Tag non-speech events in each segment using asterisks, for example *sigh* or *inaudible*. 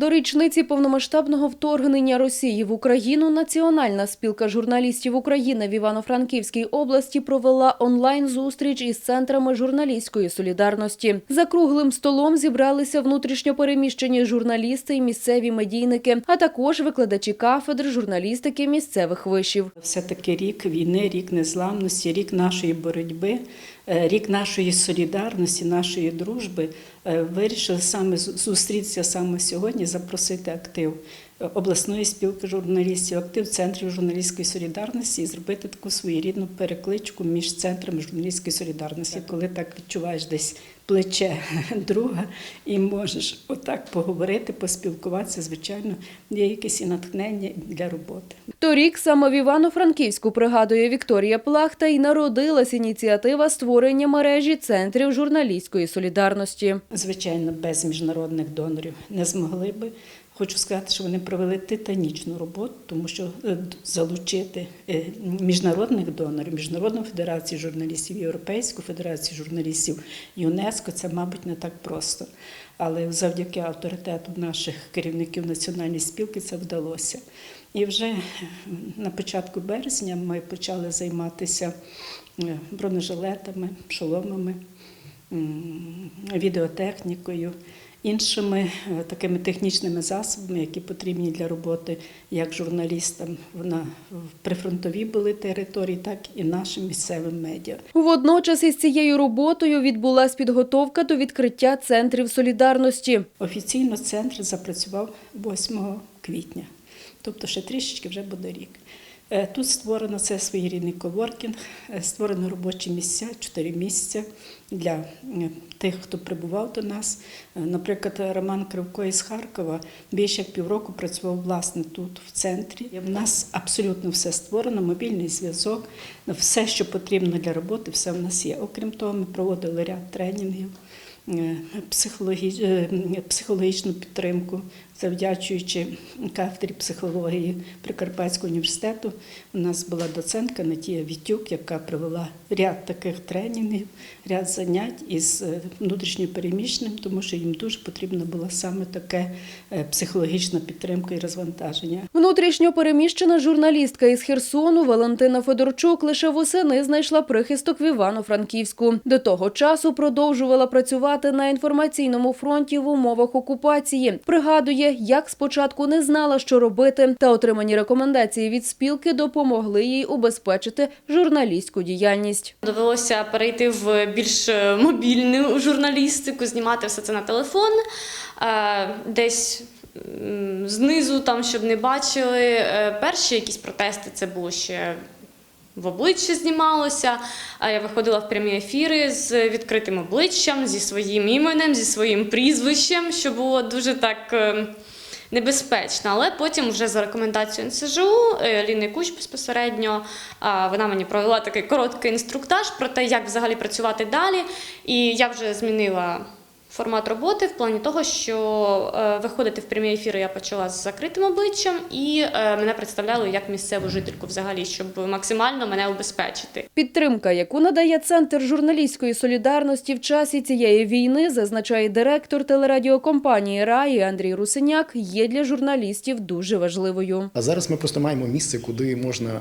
До річниці повномасштабного вторгнення Росії в Україну Національна спілка журналістів України в Івано-Франківській області провела онлайн-зустріч із центрами журналістської солідарності. За круглим столом зібралися внутрішньопереміщені журналісти і місцеві медійники, а також викладачі кафедр журналістики місцевих вишів. Все-таки рік війни, рік незламності, рік нашої боротьби, рік нашої солідарності, нашої дружби. Е, Вирішили саме зустрітися саме сьогодні, запросити актив е, обласної спілки журналістів, актив центрів журналістської солідарності і зробити таку своєрідну перекличку між центрами журналістської солідарності, коли так відчуваєш десь плече *laughs* друга і можеш отак поговорити, поспілкуватися. Звичайно, є якесь і натхнення для роботи. Торік саме в Івано-Франківську пригадує Вікторія Плахта і народилась ініціатива створення мережі центрів журналістської солідарності. Звичайно, без міжнародних донорів не змогли би. Хочу сказати, що вони провели титанічну роботу, тому що е, залучити е, міжнародних донорів, Міжнародну федерацію журналістів, Європейську федерацію журналістів, ЮНЕСКО це, мабуть, не так просто. Але завдяки авторитету наших керівників національної спілки це вдалося. І вже е, на початку березня ми почали займатися бронежилетами, шоломами відеотехнікою, іншими е, такими технічними засобами, які потрібні для роботи як журналістам на в прифронтовій були території, так і нашим місцевим медіа. Водночас із цією роботою відбулась підготовка до відкриття центрів солідарності. Офіційно центр запрацював 8 квітня, тобто ще трішечки вже буде рік. Е, Тут створено це своєрідний коворкінг, е, створено робочі місця, чотири місця для е, тих, хто прибував до нас. Наприклад, Роман Кривко із Харкова більше як півроку працював власне тут, в центрі. В нас абсолютно все створено, мобільний зв'язок, все, що потрібно для роботи, все в нас є. Окрім того, ми проводили ряд тренінгів психологі- психологічну підтримку, завдячуючи кафедрі психології Прикарпатського університету. У нас була доцентка Натія Вітюк, яка провела ряд таких тренінгів, ряд занять із е, внутрішньопереміщеним, тому що їм дуже потрібна була саме таке е, психологічна підтримка і розвантаження. Внутрішньо переміщена журналістка із Херсону Валентина Федорчук лише восени знайшла прихисток в Івано-Франківську. До того часу продовжувала працювати на інформаційному фронті в умовах окупації. Пригадує, як спочатку не знала, що робити, та отримані рекомендації від спілки допомогли їй убезпечити журналістську діяльність. Довелося перейти в більш е, мобільну журналістику, знімати все це на телефон, е, десь знизу, там, щоб не бачили. Е, Перші якісь протести це було ще. В обличчя знімалося, я виходила в прямі ефіри з відкритим обличчям, зі своїм іменем, зі своїм прізвищем, що було дуже так е, небезпечно. Але потім, вже за рекомендацією НСЖУ, е, Ліни Куч безпосередньо, вона мені провела такий короткий інструктаж про те, як взагалі працювати далі. І я вже змінила. Формат роботи в плані того, що е, виходити в прямі ефіри я почала з закритим обличчям, і е, мене представляли як місцеву жительку взагалі, щоб максимально мене убезпечити. Підтримка, яку надає центр журналістської солідарності в часі цієї війни, зазначає директор телерадіокомпанії Раї Андрій Русиняк, є для журналістів дуже важливою. А зараз ми просто маємо місце, куди можна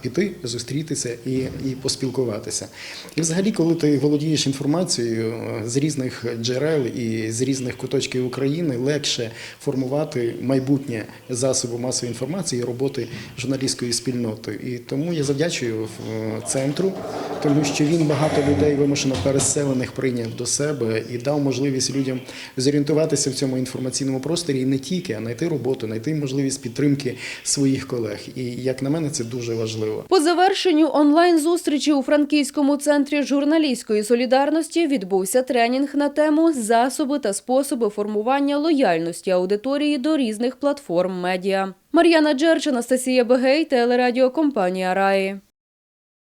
піти, зустрітися і, і поспілкуватися. І взагалі, коли ти володієш інформацією е, з різних джерел і з різних куточків України, легше формувати майбутнє засоби масової інформації і роботи журналістської спільноти. І тому я завдячую е, центру, тому що він багато людей вимушено переселених прийняв до себе і дав можливість людям зорієнтуватися в цьому інформаційному просторі і не тільки, а знайти роботу, знайти можливість підтримки своїх колег. І як на мене, це дуже важливо. По завершенню онлайн-зустрічі у Франківському центрі журналістської солідарності відбувся тренінг на тему засоби та способи формування лояльності аудиторії до різних платформ медіа. Мар'яна Джерч, Анастасія Бегей, телерадіокомпанія Раї.